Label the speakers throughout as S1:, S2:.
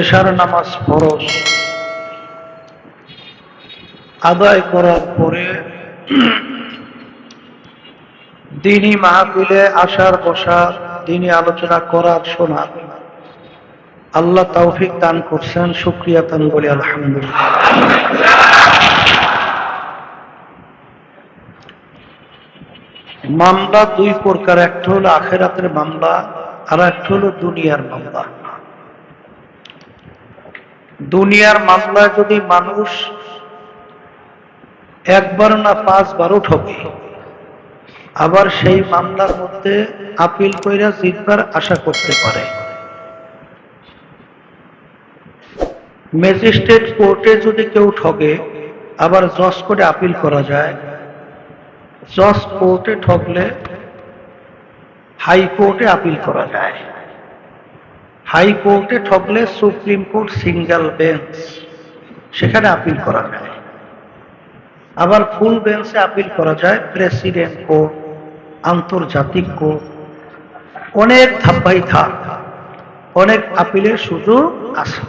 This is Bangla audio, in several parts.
S1: এশার নামাজ ফরজ। আদায় করার পরে দিনই মাহফিলে আসার বসার দিনই আলোচনা করার শোনার আল্লাহ তৌফিক দান করছেন, শুক্রিয়া দান বলি, আলহামদুলিল্লাহ। মামলা দুই প্রকার, একটা হলো আখেরাতের মামলা, আর একটা হলো দুনিয়ার মামলা। দুনিয়ার মামলায় যদি মানুষ একবার না পাঁচবারও ঠকে, আবার সেই মামলার মধ্যে আপিল কইরা জিতবার আশা করতে পারে। ম্যাজিস্ট্রেট কোর্টে যদি কেউ ঠকে, আবার জজ কোর্টে আপিল করা যায়। জজ কোর্টে ঠকলে হাইকোর্টে আপিল করা যায়। হাইকোর্টে ঠকলে সুপ্রিম কোর্ট সিঙ্গেল বেঞ্চ। সেখানে আপিল করা যায়। আবার ফুল বেঞ্চে আপিল করা যায় প্রেসিডেন্ট কোর্ট আন্তর্জাতিক কোর্ট অনেক ধাপ্পাই ধাপ অনেক আপিলের সুযোগ আছে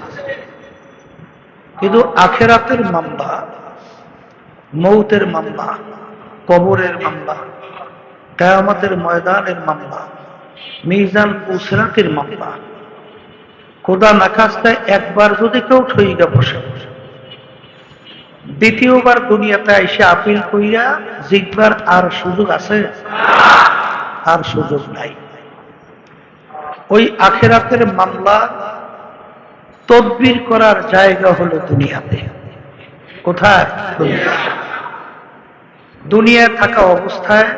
S1: কিন্তু আখেরাতের মামলা, মৌতের মামলা, কবরের মামলা, কেয়ামতের ময়দানের মামলা, মিজান পুসরাতের মামলা খোদা নাকাস্তায় একবার যদি কেউ ঠইগা বসে। দ্বিতীয়বার দুনিয়াতে এসে আপিল কইরা জিতবার আর সুযোগ আছে? আর সুযোগ নাই। ওই আখেরাতের মামলা তদবির করার জায়গা হলো দুনিয়াতে। কোথায়? দুনিয়ায় থাকা অবস্থায়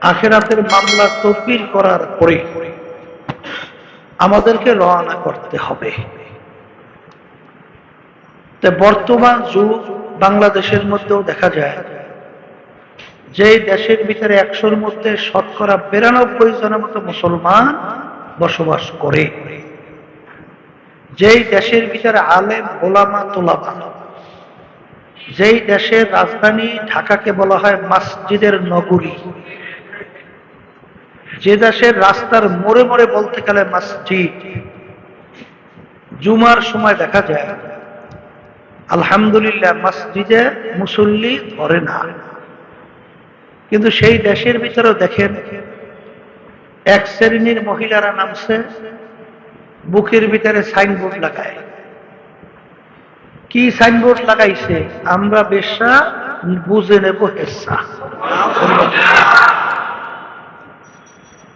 S1: আখেরাতের মামলা তদবির করার পরে। আমাদেরকে রওনা করতে হবে। বর্তমান যুগ বাংলাদেশের মধ্যেও দেখা যায় যে দেশের ভিতরে একশোর মধ্যে শতকরা বিরানব্বই জনের মতো মুসলমান বসবাস করে, যেই দেশের ভিতরে আলেম, ওলামা, তোলামা, যেই দেশের রাজধানী ঢাকাকে বলা হয় মসজিদের নগরী যে দেশের রাস্তার মোড়ে মোড়ে বলতে গেলে মসজিদ। জুমার সময় দেখা যায়, আলহামদুলিল্লাহ মসজিদে মুসল্লি ধরে না। কিন্তু সেই দেশের ভিতরেও দেখেন, এক শ্রেণির মহিলারা নামছে, বুকের ভিতরে সাইনবোর্ড লাগায়। কি সাইনবোর্ড লাগাইছে? আমরা বেশা বুঝে নেব হেসা।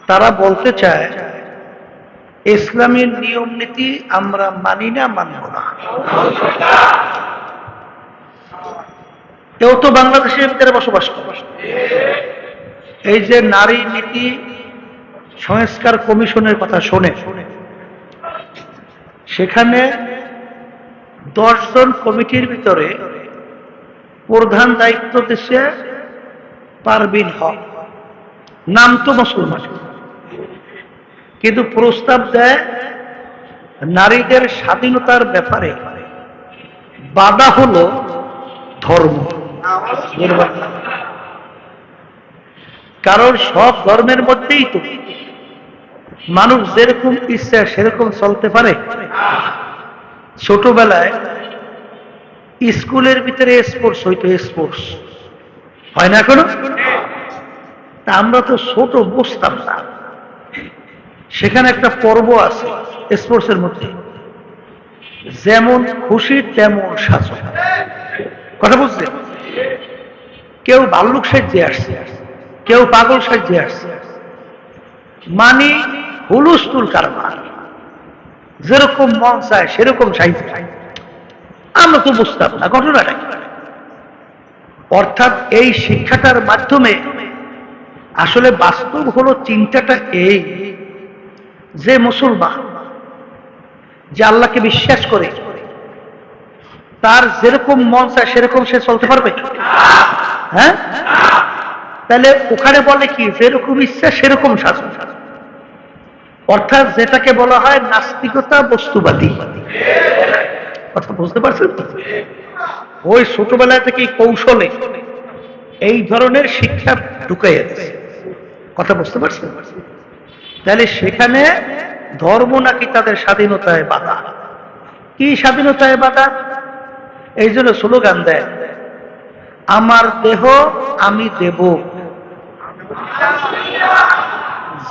S1: তারা বলতে চায়, ইসলামের নিয়ম নীতি আমরা মানি না, মানব না। কেউ তো বাংলাদেশের ভিতরে বসবাস করে। এই যে নারী নীতি সংস্কার কমিশনের কথা শোনে, সেখানে দশজন কমিটির ভিতরে প্রধান দায়িত্ব দিচ্ছে পারবিন হক। নাম তো মুসলমান। কিন্তু প্রস্তাব দেয়, নারীদের স্বাধীনতার ব্যাপারে। বাধা হলো ধর্ম। কারণ সব ধর্মের মধ্যেই তো মানুষ যেরকম ইচ্ছা সেরকম চলতে পারে। ছোটবেলায় স্কুলের ভিতরে স্পোর্টস হইতো, স্পোর্টস। হয় না এখনও? আমরা তো ছোট, বুঝতাম না। সেখানে একটা পর্ব আছে, স্পোর্টসের মধ্যে। যেমন খুশি, তেমন শাসন কথা বুঝছেন? কেউ বাল্লুক সাজ্যে আসছে, কেউ পাগল সাজ্যে আসছে। মানে হুলুস্তুল কারবার। যেরকম মন চায়, সেরকম সাইজে আমরা তো বুঝতাম না, ঘটনাটা অর্থাৎ এই শিক্ষাটার মাধ্যমে আসলে বাস্তব হলো চিন্তাটা এই যে মুসলমান যে আল্লাহকে বিশ্বাস করে, তার যেরকম মন চায় সেরকম সে চলতে পারবে? হ্যাঁ? তাহলে ওখানে বলে কি, যেরকম ইচ্ছা সেরকম শাসন অর্থাৎ যেটাকে বলা হয় নাস্তিকতা বস্তুবাদী। কথা বুঝতে পারছেন ওই ছোটবেলা থেকে কৌশলে এই ধরনের শিক্ষা ঢুকাইয়া কথা বুঝতে পারছেন? তাহলে সেখানে ধর্ম নাকি তাদের স্বাধীনতায় বাধা? কি স্বাধীনতায় এবাদা এই জন্য স্লোগান দেয়, আমার দেহ আমি দেব।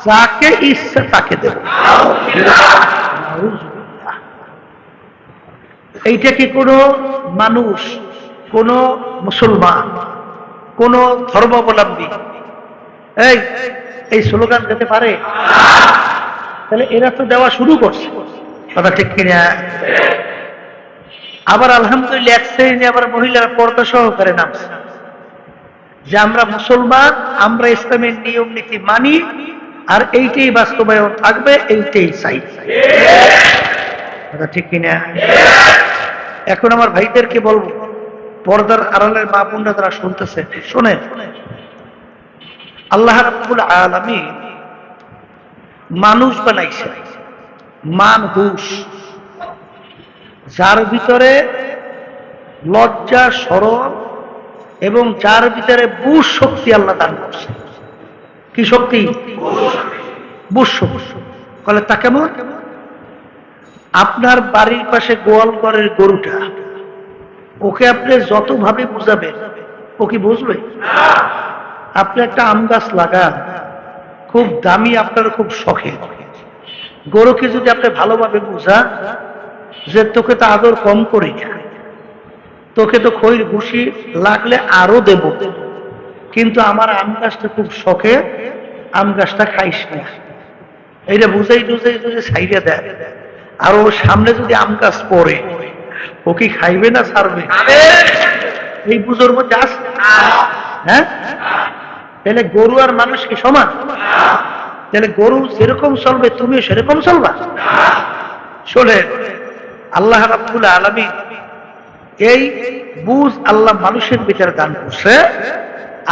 S1: যাকে ইচ্ছা তাকে দেব। এইটা কি কোনো মানুষ, কোন মুসলমান, কোন ধর্মাবলম্বী? এই এই স্লোগান দিতে পারে? তাহলে এরা তো দেওয়া শুরু করছে। কথা ঠিক কিনা? আবার আলহামদুলিল্লাহ এক শ্রেণি আবার মহিলারা পর্দা সহকারে নামছে। যে আমরা মুসলমান, আমরা ইসলামের নিয়ম, নীতি মানি, আর এইটাই বাস্তবায়ন থাকবে, এইটাই চাই। কথা ঠিক কিনা? এখন আমার ভাইদেরকে বলব, পর্দার আড়ালের মা বোনরা তারা শুনতেছে, শোনেন। আল্লাহ রাব্বুল আলামিন মানুষ বানাইছে। মানহুস যার ভিতরে লজ্জা, সরল এবং যার ভিতরে বুঝ শক্তি আল্লাহ দান করছে। কি শক্তি? বুঝ শক্তি। বলে, তা কেমন? আপনার বাড়ির পাশে গোয়াল ঘরের গরুটা, ওকে আপনি যতভাবে বুঝাবেন, ও কি বুঝবে? আপনি একটা আম গাছ লাগান খুব দামি আপনার খুব শখের গরুকে যদি আপনি ভালোভাবে বুঝান যে তোকে তো আদর কম করি না তোকে তো খৈর ঘুষি লাগলে আরও দেব। কিন্তু আমার আম গাছটা খুব শখে আম গাছটা খাইস না। এইটা বুঝাই বুঝাই যদি সাইডে দেয় আর ওর সামনে যদি আম গাছ পড়ে ও কি খাইবে না ছাড়বে? এই পুজোর মধ্যে আস হ্যাঁ? তাহলে গরু আর মানুষ কি সমান? তাহলে গরু যেরকম চলবে, তুমিও সেরকম চলবা? শোনে আল্লাহ রাব্বুল আলমী এই বুঝ আল্লাহ মানুষের ভিতরে দান করছে,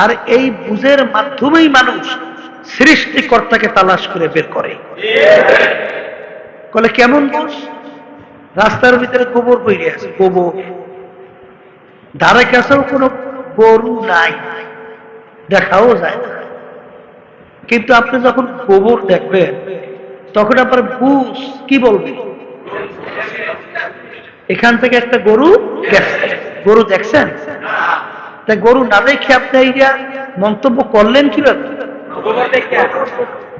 S1: আর এই বুঝের মাধ্যমেই মানুষ সৃষ্টিকর্তাকে তালাশ করে বের করে। কেমন বুঝ? রাস্তার ভিতরে গোবর বইরে আছে, গোবর। ধারে কাছেও কোনো গরু নাই। দেখাও যায় না। কিন্তু আপনি যখন গোবর দেখবেন, তখন আপনার বুঝ কি বলবে? এখান থেকে একটা গরু গরু দেখছেন? তা গরু না দেখে আপনি মন্তব্য করলেন কীভাবে?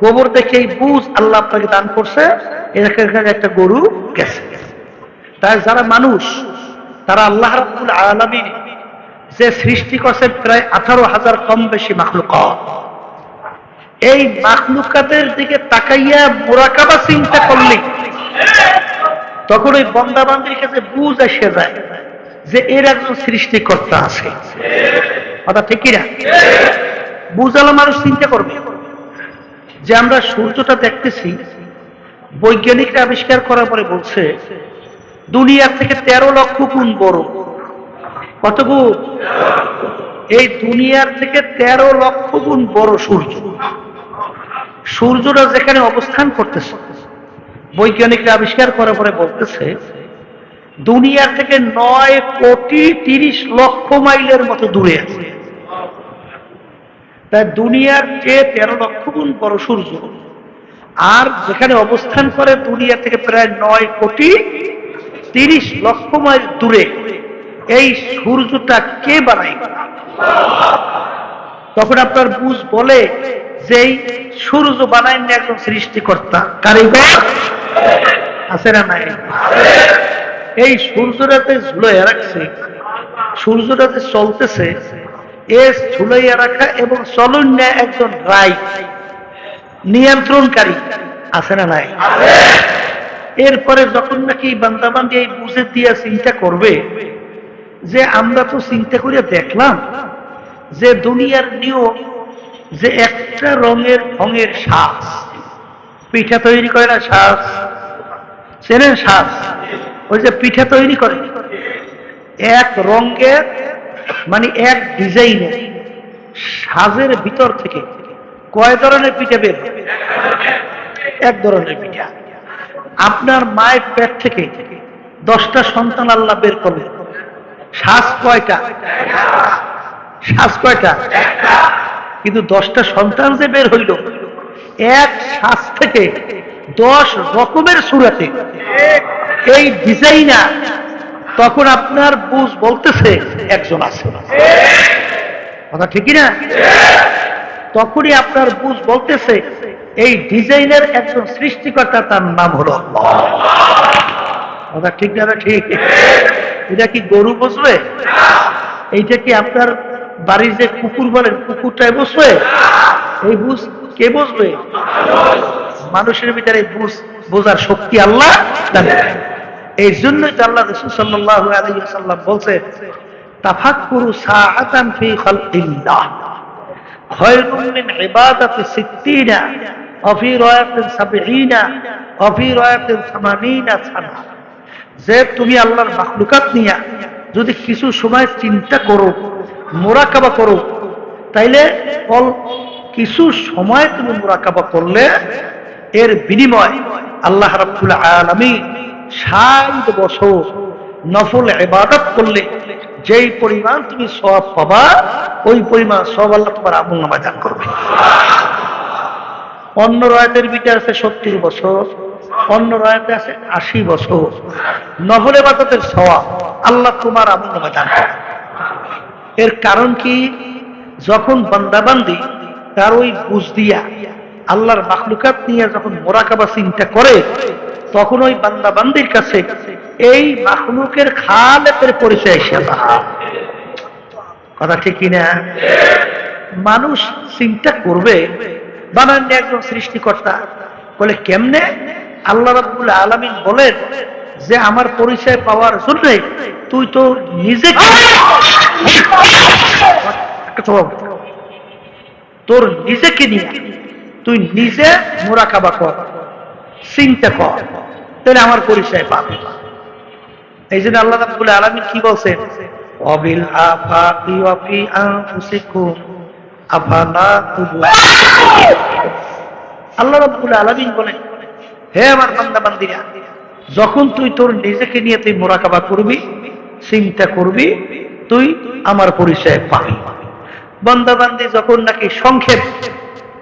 S1: গোবর দেখে এই বুঝ আল্লাহ আপনাকে দান করছে, এখানে একটা গরু গেছে। তাই যারা মানুষ, তারা আল্লাহ রাব্বুল আলামিন যে সৃষ্টি করছে প্রায় আঠারো হাজার কম বেশি মাখলুক এই মাখলুকাতের দিকে তাকাইয়া মোরাকাবা চিন্তা করলে, তখন ওই বন্দাবান্দির কাছে বুঝ এসে যায় যে এর একজন সৃষ্টিকর্তা আছে। কথা ঠিক কিনা? বুঝালা মানুষ চিন্তা করবে যে আমরা সূর্যটা দেখতেছি, বৈজ্ঞানিকরা আবিষ্কার করার পরে বলছে, দুনিয়ার থেকে তেরো লক্ষ গুণ বড়। কত গুণ এই দুনিয়ার থেকে তেরো লক্ষ গুণ বড় সূর্য। সূর্যটা যেখানে অবস্থান করতেছে, বৈজ্ঞানিকরা আবিষ্কার করার পরে বলতেছে দুনিয়া থেকে নয় কোটি তিরিশ লক্ষ মাইলের মতো দূরে আছে। তাই দুনিয়ার চেয়ে তেরো লক্ষ গুণ বড় সূর্য, আর যেখানে অবস্থান করে দুনিয়া থেকে প্রায় নয় কোটি তিরিশ লক্ষ মাইল দূরে। এই সূর্যটা কে বানাই তখন আপনার বুঝ বলে যে সূর্য বানায়নি একজন সৃষ্টিকর্তা। কারিগর আছে না নাই? এই সূর্যটাতে ঝুলাইয়া রাখছে। সূর্যটাতে চলতেছে এ ঝুলাইয়া রাখা এবং চলন্য একজন রায় নিয়ন্ত্রণকারী। আছে না নাই? এরপরে যখন নাকি বান্দাবান্দি এই বুঝে দিয়া চিন্তা করবে যে আমরা তো চিন্তা করে দেখলাম যে দুনিয়ার নিয়ম যে একটা রঙের ঢঙের শ্বাস পিঠা তৈরি করে না শ্বাস চেনেন শ্বাস ওই যে পিঠা তৈরি করে। এক রঙের মানে এক ডিজাইনের সাজের ভিতর থেকে কয় ধরনের পিঠা বের? এক ধরনের পিঠা। আপনার মায়ের পেট থেকে দশটা সন্তান আল্লাহ বের করবে শ্বাস কয়টা? শ্বাস কয়টা? কিন্তু দশটা সন্তান যে বের হইল, এক শ্বাস থেকে দশ রকমের সুরাতে। এই ডিজাইনার তখন আপনার বুঝ বলতেছে, একজন আছে। কথা ঠিকই না তখনই আপনার বুঝ বলতেছে, এই ডিজাইনের একজন সৃষ্টিকর্তা তার নাম হলো। কথা ঠিক না ঠিক? এটা কি গরু বসবে? এইটা কি আপনার বাড়ির যে কুকুর বলেন, কুকুরটাই বসবে? এই বুঝ কে বসবে? মানুষের ভিতরে বুঝ বোঝার শক্তি আল্লাহ এই জন্য তো আল্লাহ সাল্লাহ আলহিহাল্লাম বলছে, তাফাক্কুরু সাআতান যে তুমি আল্লাহর মাখলুকাত নিয়া যদি কিছু সময় চিন্তা করো, মোরাকাবা করো, তাইলে অল কিছু সময় তুমি মোরাকাবা করলে এর বিনিময় আল্লাহ রাব্বুল আলামিন ষাট বছর নফল এবাদত করলে যেই পরিমাণ তুমি সওয়াব পাবা, ওই পরিমাণ সব আল্লাহ তোমার আমল নামায় করবে। অন্য রয়াতের বিচার আছে সত্তর বছর। অন্য রয়াতে আছে আশি বছর। নফল ইবাদতের সওয়াব। আল্লাহ তোমার আমল নামায় দান এর কারণ কি? যখন বান্দাবান্দি তার ওই বুঝ দিয়া আল্লাহর মাখলুকাত নিয়ে যখন মোরাকাবা চিন্তা করে, তখন ওই বান্দাবান্দির কাছে এই মাখলুকের খালেতের পরিচয় এসে কথা ঠিক কিনা? মানুষ চিন্তা করবে বানান একজন সৃষ্টিকর্তা। বলে, কেমনে? আল্লাহ রাব্বুল আলামিন বলেন যে, আমার পরিচয় পাওয়ার জন্য তুই তো নিজে। তোর নিজেকে নিয়ে? তুই নিজে মোরাকাবা কর, চিন্তা কর, তাহলে আমার পরিচয় পাবে। এই জন্য আল্লাহ রাব্বুল আলামিন কি বলছেন? অবিল আফাকি ওয়াফি আনফুসিকুম, আফালা আল্লাহ রাব্বুল আলামিন বলেন হে আমার বান্দা বান্দিরা যখন তুই তোর নিজেকে নিয়ে তুই মোরাকাবা করবি, চিন্তা করবি, তুই আমার পরিচয় পাবি। বান্দা বান্দি যখন নাকি সংক্ষেপ,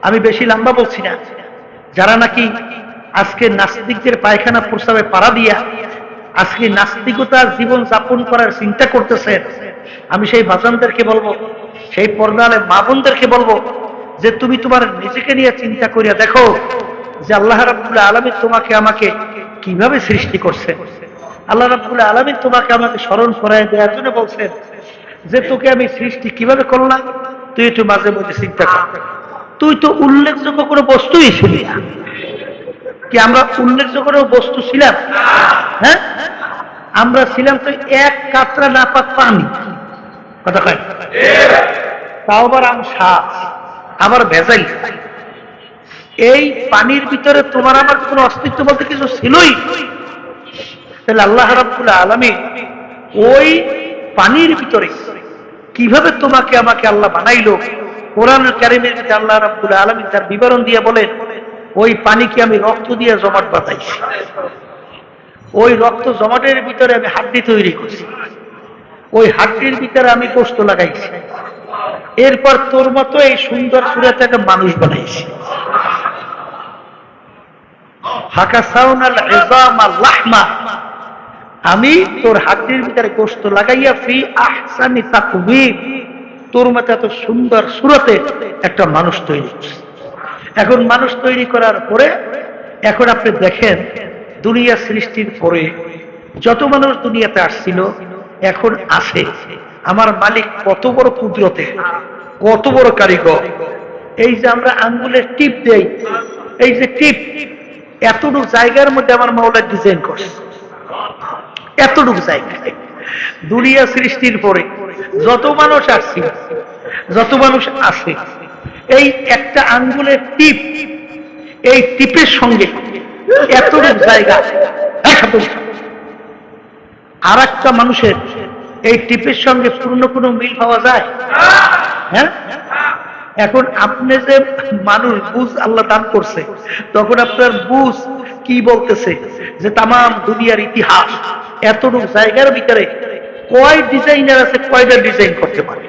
S1: আমি বেশি লম্বা বলছি না, যারা নাকি আজকে নাস্তিকদের পায়খানা প্রস্তাবে পাড়া দিয়া, আজকে নাস্তিকতার জীবন যাপন করার চিন্তা করতেছে, আমি সেই বাজানদেরকে বলব, সেই পর্দালে মা বোনদেরকে বলব, যে তুমি তোমার নিজেকে নিয়ে চিন্তা করিয়া দেখো যে আল্লাহ রাব্বুল আলমী তোমাকে আমাকে কীভাবে সৃষ্টি করছে? আল্লাহ রাব্বুল আলমী তোমাকে আমাকে স্মরণ করায় দেওয়ার জন্য বলছেন যে তোকে আমি সৃষ্টি কীভাবে করলাম? তুই একটু মাঝে মধ্যে চিন্তা কর। তুই তো উল্লেখযোগ্য কোনো বস্তুই ছিলি কি আমরা উল্লেখযোগ্য কোনো বস্তু ছিলাম? হ্যাঁ? আমরা ছিলাম তো এক কাতরা না পাক পানি কথা কয়? তাও আবার আম শ্বাস আবার ভেজাই এই পানির ভিতরে তোমার আমার কোনো অস্তিত্ব বলতে কিছু ছিলই? তাহলে আল্লাহ রাব্বুল আলামিন ওই পানির ভিতরে কীভাবে তোমাকে, আমাকে আল্লাহ বানাইলো? কোরআন কারিমের ভিতরে আল্লাহ রাব্বুল আলামিন তার বিবরণ দিয়ে বলেন, ওই পানিকে আমি রক্ত দিয়ে জমাট বাঁধাইছি। ওই রক্ত জমাটের ভিতরে আমি হাড্ডি তৈরি করছি। ওই হাড্ডির ভিতরে আমি পোস্ত লাগাইছি। এরপর তোর মতো এই সুন্দর সুরাতে একটা মানুষ বানাইছি। আমি তোর হাড্ডির ভিতরে গোস্ত লাগাইয়া ফি আহসানি তাকবীর। তোর মতো এত সুন্দর সুরতে একটা মানুষ তৈরি এখন মানুষ তৈরি করার পরে, এখন আপনি দেখেন দুনিয়া সৃষ্টির পরে যত মানুষ দুনিয়াতে আসছিল, এখন আসে আমার মালিক কত বড় কুদরতে, কত বড় কারিগর। এই যে আমরা আঙ্গুলের টিপ দেই, এই যে টিপ এতটুকু জায়গার মধ্যে আমার মাওলা ডিজাইন করছে। এতটুকু জায়গায় দুনিয়া সৃষ্টির পরে যত মানুষ আসছে, যত মানুষ আসে, এই একটা আঙ্গুলের টিপ, এই টিপের সঙ্গে এতটুকু জায়গা আর একটা মানুষের এই টিপের সঙ্গে পূর্ণ কোনো মিল পাওয়া যায়? হ্যাঁ? এখন আপনি যে মানুষ, বুঝ আল্লাহ দান করছে, তখন আপনার বুঝ কি বলতেছে? যে তাম দুনিয়ার ইতিহাস এতটুকু জায়গার ভিতরে কয় ডিজাইনার আছে, কয়টা ডিজাইন করতে পারে?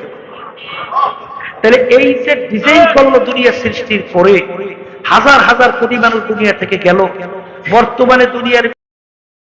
S1: তাহলে এই যে ডিজাইন করল দুনিয়া সৃষ্টির পরে, হাজার হাজার কোটি মানুষ দুনিয়া থেকে গেল। বর্তমানে দুনিয়ার